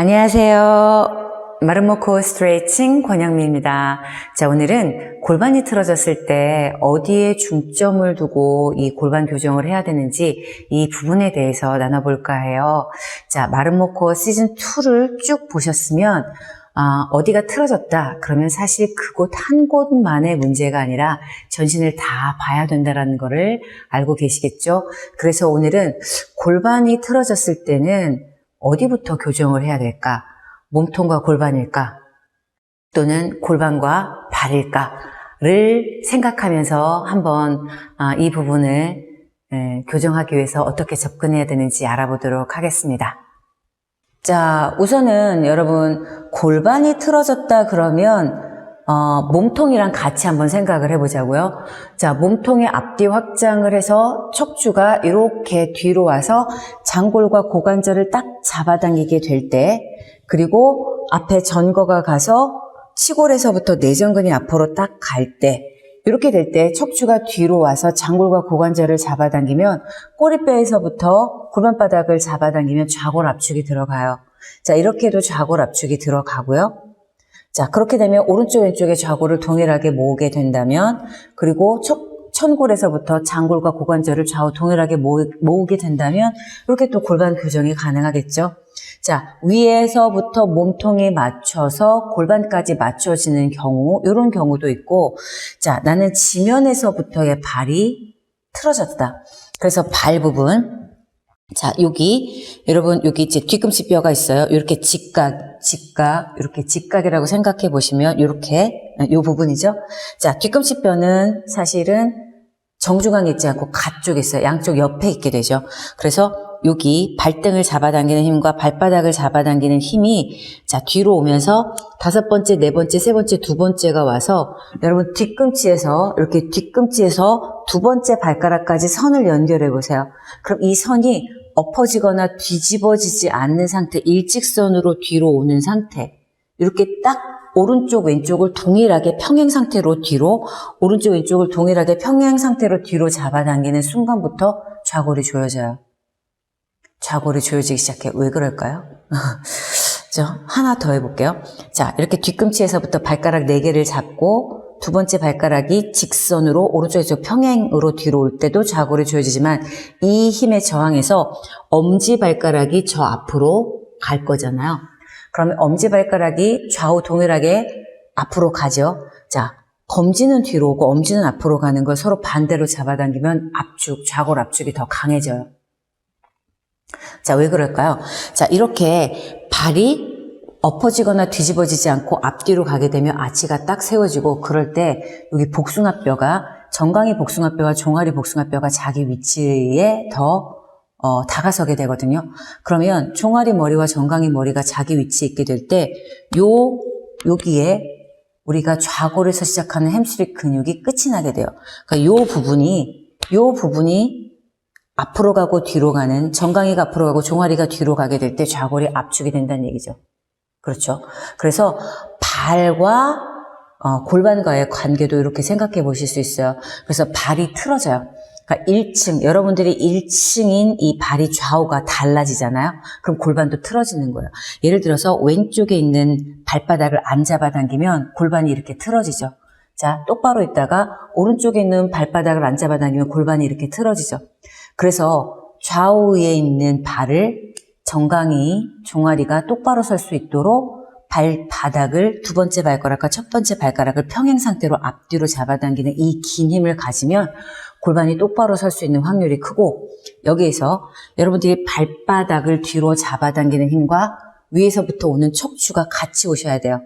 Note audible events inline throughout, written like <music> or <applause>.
안녕하세요. 마름모코 스트레칭 권영미입니다. 자, 오늘은 골반이 틀어졌을 때 어디에 중점을 두고 이 골반 교정을 해야 되는지 이 부분에 대해서 나눠볼까 해요. 자, 마름모코 시즌2를 쭉 보셨으면 아, 어디가 틀어졌다. 그러면 사실 그곳 한 곳만의 문제가 아니라 전신을 다 봐야 된다는 것을 알고 계시겠죠? 그래서 오늘은 골반이 틀어졌을 때는 어디부터 교정을 해야 될까? 몸통과 골반일까? 또는 골반과 발일까?를 생각하면서 한번 아, 이 부분을 에, 교정하기 위해서 어떻게 접근해야 되는지 알아보도록 하겠습니다. 자, 우선은 여러분 골반이 틀어졌다 그러면 어, 몸통이랑 같이 한번 생각을 해보자고요. 자, 몸통의 앞뒤 확장을 해서 척추가 이렇게 뒤로 와서 장골과 고관절을 딱 잡아당기게 될 때, 그리고 앞에 전거가 가서 치골에서부터 내전근이 앞으로 딱 갈 때, 이렇게 될 때 척추가 뒤로 와서 장골과 고관절을 잡아당기면 꼬리뼈에서부터 골반바닥을 잡아당기면 좌골 압축이 들어가요. 자, 이렇게 해도 좌골 압축이 들어가고요. 자, 그렇게 되면 오른쪽 왼쪽의 좌골을 동일하게 모으게 된다면 그리고 척, 천골에서부터 장골과 고관절을 좌우 동일하게 모으, 모으 게 된다면 이렇게 또 골반 교정이 가능하겠죠. 자, 위에서부터 몸통에 맞춰서 골반까지 맞춰지는 경우, 이런 경우도 있고, 자, 나는 지면에서부터의 발이 틀어졌다. 그래서 발 부분, 자, 여기, 여러분, 여기 이제 뒤꿈치 뼈가 있어요. 이렇게 직각, 직각, 이렇게 직각이라고 생각해 보시면, 이렇게, 요 부분이죠. 자, 뒤꿈치 뼈는 사실은 정중앙에 있지 않고 가쪽에 있어요. 양쪽 옆에 있게 되죠. 그래서 여기 발등을 잡아당기는 힘과 발바닥을 잡아당기는 힘이 자 뒤로 오면서 다섯 번째, 네 번째, 세 번째, 두 번째가 와서 여러분 뒤꿈치에서 이렇게 뒤꿈치에서 두 번째 발가락까지 선을 연결해 보세요. 그럼 이 선이 엎어지거나 뒤집어지지 않는 상태, 일직선으로 뒤로 오는 상태. 이렇게 딱 오른쪽 왼쪽을 동일하게 평행 상태로 뒤로 오른쪽 왼쪽을 동일하게 평행 상태로 뒤로 잡아당기는 순간부터 좌골이 조여져요. 좌골이 조여지기 시작해. 왜 그럴까요? <laughs> 저 하나 더 해볼게요. 자, 이렇게 뒤꿈치에서부터 발가락 4개를 잡고 두 번째 발가락이 직선으로 오른쪽 왼쪽 평행으로 뒤로 올 때도 좌골이 조여지지만 이 힘에 저항해서 엄지 발가락이 저 앞으로 갈 거잖아요. 그러면 엄지 발가락이 좌우 동일하게 앞으로 가죠. 자, 검지는 뒤로 오고 엄지는 앞으로 가는 걸 서로 반대로 잡아당기면 압축, 좌골 압축이 더 강해져요. 자, 왜 그럴까요? 자, 이렇게 발이 엎어지거나 뒤집어지지 않고 앞뒤로 가게 되면 아치가 딱 세워지고 그럴 때 여기 복숭아뼈가 정강이 복숭아뼈와 종아리 복숭아뼈가 자기 위치에 더 어, 다가서게 되거든요. 그러면 종아리 머리와 정강이 머리가 자기 위치에 있게 될 때, 요, 여기에 우리가 좌골에서 시작하는 햄스트링 근육이 끝이 나게 돼요. 그러니까 요 부분이, 요 부분이 앞으로 가고 뒤로 가는, 정강이가 앞으로 가고 종아리가 뒤로 가게 될 때 좌골이 압축이 된다는 얘기죠. 그렇죠. 그래서 발과 어, 골반과의 관계도 이렇게 생각해 보실 수 있어요. 그래서 발이 틀어져요. 그러니까 1층, 여러분들이 1층인 이 발이 좌우가 달라지잖아요. 그럼 골반도 틀어지는 거예요. 예를 들어서 왼쪽에 있는 발바닥을 안 잡아당기면 골반이 이렇게 틀어지죠. 자, 똑바로 있다가 오른쪽에 있는 발바닥을 안 잡아당기면 골반이 이렇게 틀어지죠. 그래서 좌우에 있는 발을 정강이, 종아리가 똑바로 설 수 있도록 발바닥을 두 번째 발가락과 첫 번째 발가락을 평행 상태로 앞뒤로 잡아당기는 이 긴 힘을 가지면 골반이 똑바로 설 수 있는 확률이 크고 여기에서 여러분들이 발바닥을 뒤로 잡아당기는 힘과 위에서부터 오는 척추가 같이 오셔야 돼요.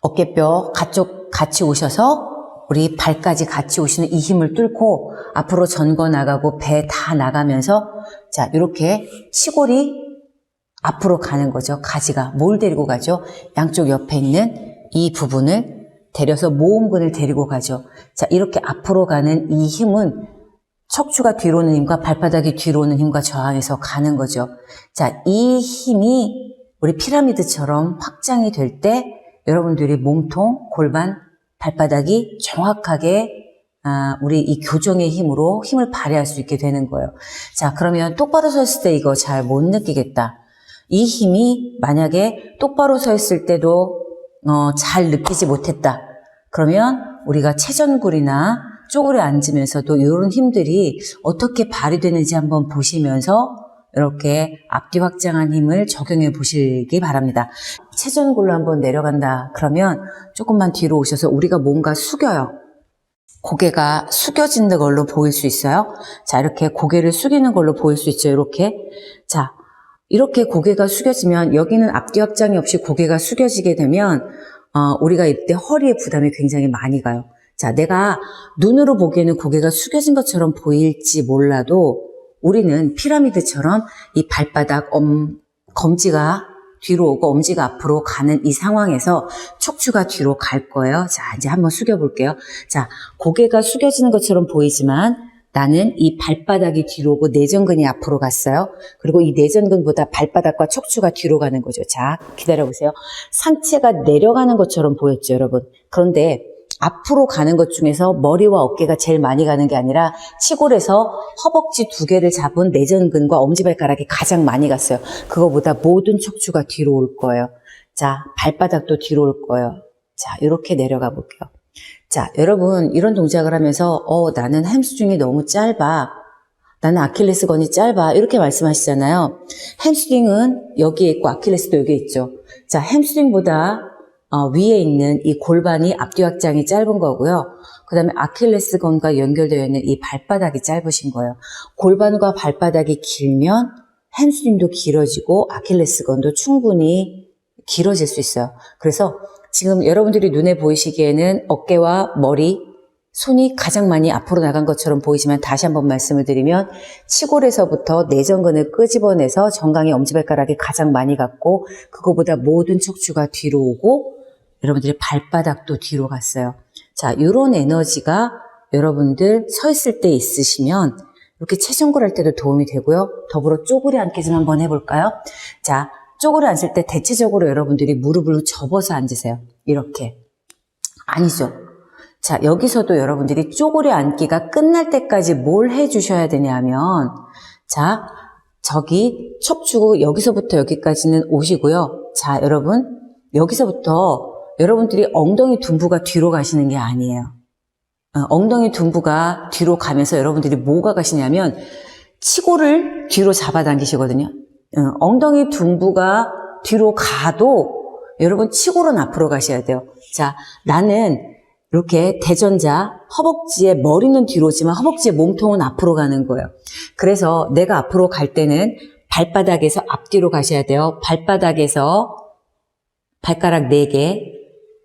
어깨뼈 가쪽 같이 오셔서 우리 발까지 같이 오시는 이 힘을 뚫고 앞으로 전거 나가고 배 다 나가면서 자 이렇게 치골이 앞으로 가는 거죠. 가지가 뭘 데리고 가죠? 양쪽 옆에 있는 이 부분을 데려서 모음근을 데리고 가죠. 자, 이렇게 앞으로 가는 이 힘은 척추가 뒤로 오는 힘과 발바닥이 뒤로 오는 힘과 저항해서 가는 거죠. 자, 이 힘이 우리 피라미드처럼 확장이 될 때 여러분들이 몸통, 골반, 발바닥이 정확하게 아, 우리 이 교정의 힘으로 힘을 발휘할 수 있게 되는 거예요. 자, 그러면 똑바로 섰을 때 이거 잘 못 느끼겠다. 이 힘이 만약에 똑바로 서 있을 때도 어, 잘 느끼지 못했다. 그러면 우리가 체전굴이나 쪼그려 앉으면서도 이런 힘들이 어떻게 발휘되는지 한번 보시면서 이렇게 앞뒤 확장한 힘을 적용해 보시기 바랍니다. 체전굴로 한번 내려간다. 그러면 조금만 뒤로 오셔서 우리가 뭔가 숙여요. 고개가 숙여지는 걸로 보일 수 있어요. 자, 이렇게 고개를 숙이는 걸로 보일 수 있죠. 이렇게. 자, 이렇게 고개가 숙여지면 여기는 앞뒤 확장이 없이 고개가 숙여지게 되면 어, 우리가 이때 허리에 부담이 굉장히 많이 가요. 자, 내가 눈으로 보기에는 고개가 숙여진 것처럼 보일지 몰라도 우리는 피라미드처럼 이 발바닥, 엄, 검지가 뒤로 오고 엄지가 앞으로 가는 이 상황에서 척추가 뒤로 갈 거예요. 자, 이제 한번 숙여볼게요. 자, 고개가 숙여지는 것처럼 보이지만 나는 이 발바닥이 뒤로 오고 내전근이 앞으로 갔어요. 그리고 이 내전근보다 발바닥과 척추가 뒤로 가는 거죠. 자, 기다려보세요. 상체가 내려가는 것처럼 보였죠, 여러분. 그런데 앞으로 가는 것 중에서 머리와 어깨가 제일 많이 가는 게 아니라 치골에서 허벅지 두 개를 잡은 내전근과 엄지발가락이 가장 많이 갔어요. 그거보다 모든 척추가 뒤로 올 거예요. 자, 발바닥도 뒤로 올 거예요. 자, 이렇게 내려가 볼게요. 자, 여러분, 이런 동작을 하면서, 어, 나는 햄스트링이 너무 짧아. 나는 아킬레스건이 짧아. 이렇게 말씀하시잖아요. 햄스트링은 여기에 있고 아킬레스도 여기에 있죠. 자, 햄스트링보다 어, 위에 있는 이 골반이 앞뒤 확장이 짧은 거고요. 그 다음에 아킬레스건과 연결되어 있는 이 발바닥이 짧으신 거예요. 골반과 발바닥이 길면 햄스트링도 길어지고 아킬레스건도 충분히 길어질 수 있어요. 그래서 지금 여러분들이 눈에 보이시기에는 어깨와 머리, 손이 가장 많이 앞으로 나간 것처럼 보이지만 다시 한번 말씀을 드리면 치골에서부터 내전근을 끄집어내서 정강이 엄지발가락이 가장 많이 갔고 그거보다 모든 척추가 뒤로 오고 여러분들의 발바닥도 뒤로 갔어요. 자, 이런 에너지가 여러분들 서 있을 때 있으시면 이렇게 체중굴 할 때도 도움이 되고요. 더불어 쪼그려 앉기 좀 한번 해볼까요? 자, 쪼그려 앉을 때 대체적으로 여러분들이 무릎을 접어서 앉으세요. 이렇게. 아니죠. 자, 여기서도 여러분들이 쪼그려 앉기가 끝날 때까지 뭘 해주셔야 되냐 하면, 자, 저기 척추 여기서부터 여기까지는 오시고요. 자, 여러분, 여기서부터 여러분들이 엉덩이 둔부가 뒤로 가시는 게 아니에요. 어, 엉덩이 둔부가 뒤로 가면서 여러분들이 뭐가 가시냐면, 치골을 뒤로 잡아당기시거든요. 어, 엉덩이 둔부가 뒤로 가도 여러분 치골은 앞으로 가셔야 돼요. 자, 나는 이렇게 대전자 허벅지에 머리는 뒤로지만 허벅지의 몸통은 앞으로 가는 거예요. 그래서 내가 앞으로 갈 때는 발바닥에서 앞뒤로 가셔야 돼요. 발바닥에서 발가락 4개,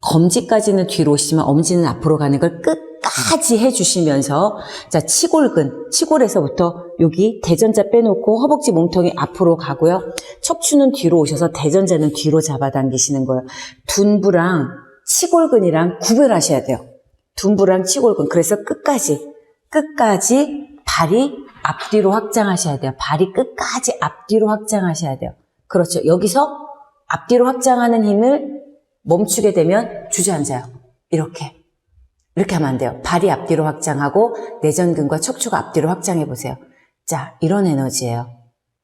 검지까지는 뒤로 오시지만 엄지는 앞으로 가는 걸 끝까지 해주시면서 자 치골근, 치골에서부터 여기 대전자 빼놓고 허벅지 몸통이 앞으로 가고요. 척추는 뒤로 오셔서 대전자는 뒤로 잡아당기시는 거예요. 둔부랑 치골근이랑 구별하셔야 돼요. 둔부랑 치골근. 그래서 끝까지, 끝까지 발이 앞뒤로 확장하셔야 돼요. 발이 끝까지 앞뒤로 확장하셔야 돼요. 그렇죠. 여기서 앞뒤로 확장하는 힘을 멈추게 되면 주저앉아요. 이렇게. 이렇게 하면 안 돼요. 발이 앞뒤로 확장하고 내전근과 척추가 앞뒤로 확장해 보세요. 자, 이런 에너지예요.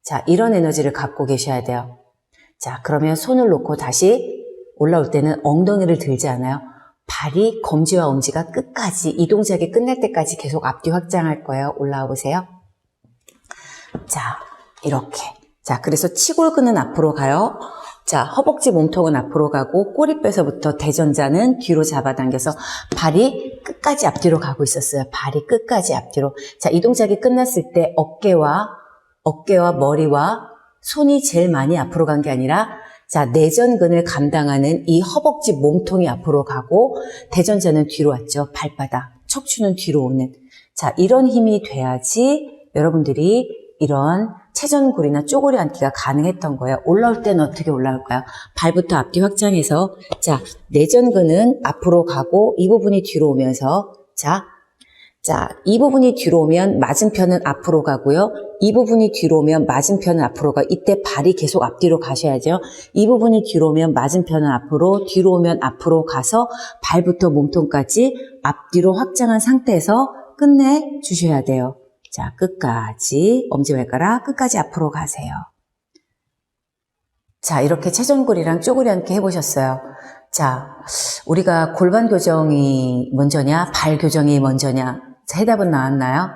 자, 이런 에너지를 갖고 계셔야 돼요. 자, 그러면 손을 놓고 다시 올라올 때는 엉덩이를 들지 않아요. 발이 검지와 엄지가 끝까지 이 동작이 끝날 때까지 계속 앞뒤 확장할 거예요. 올라와 보세요. 자, 이렇게. 자, 그래서 치골근은 앞으로 가요. 자, 허벅지 몸통은 앞으로 가고 꼬리뼈에서부터 대전자는 뒤로 잡아당겨서 발이 끝까지 앞뒤로 가고 있었어요. 발이 끝까지 앞뒤로. 자, 이 동작이 끝났을 때 어깨와 어깨와 머리와 손이 제일 많이 앞으로 간 게 아니라 자, 내전근을 감당하는 이 허벅지 몸통이 앞으로 가고 대전자는 뒤로 왔죠. 발바닥, 척추는 뒤로 오는. 자, 이런 힘이 돼야지 여러분들이 이런 체전굴이나 쪼그려 앉기가 가능했던 거예요. 올라올 때는 어떻게 올라올까요? 발부터 앞뒤 확장해서 자 내전근은 앞으로 가고 이 부분이 뒤로 오면서 자, 자, 이 부분이 뒤로 오면 맞은편은 앞으로 가고요. 이 부분이 뒤로 오면 맞은편은 앞으로 가. 이때 발이 계속 앞뒤로 가셔야죠. 이 부분이 뒤로 오면 맞은편은 앞으로, 뒤로 오면 앞으로 가서 발부터 몸통까지 앞뒤로 확장한 상태에서 끝내 주셔야 돼요. 자, 끝까지. 엄지발가락 끝까지 앞으로 가세요. 자, 이렇게 체전골이랑 쪼그리 앉기 해보셨어요. 자, 우리가 골반 교정이 먼저냐, 발 교정이 먼저냐. 자, 해답은 나왔나요?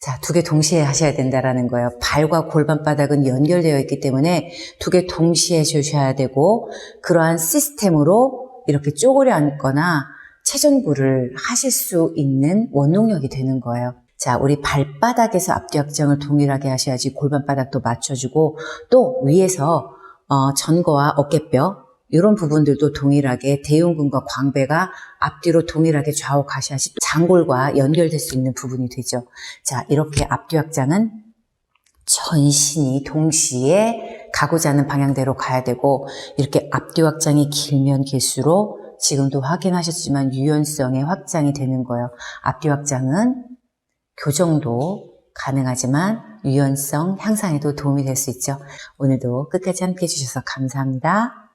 자, 두 개 동시에 하셔야 된다라는 거예요. 발과 골반 바닥은 연결되어 있기 때문에 두 개 동시에 주셔야 되고, 그러한 시스템으로 이렇게 쪼그려 앉거나 체전구를 하실 수 있는 원동력이 되는 거예요. 자, 우리 발바닥에서 앞뒤 확장을 동일하게 하셔야지 골반 바닥도 맞춰주고, 또 위에서 어, 전거와 어깨뼈 이런 부분들도 동일하게 대흉근과 광배가 앞뒤로 동일하게 좌우 가셔야지 장골과 연결될 수 있는 부분이 되죠. 자, 이렇게 앞뒤 확장은 전신이 동시에 가고자 하는 방향대로 가야 되고 이렇게 앞뒤 확장이 길면 길수록 지금도 확인하셨지만 유연성의 확장이 되는 거예요. 앞뒤 확장은 교정도 가능하지만 유연성 향상에도 도움이 될 수 있죠. 오늘도 끝까지 함께 해주셔서 감사합니다.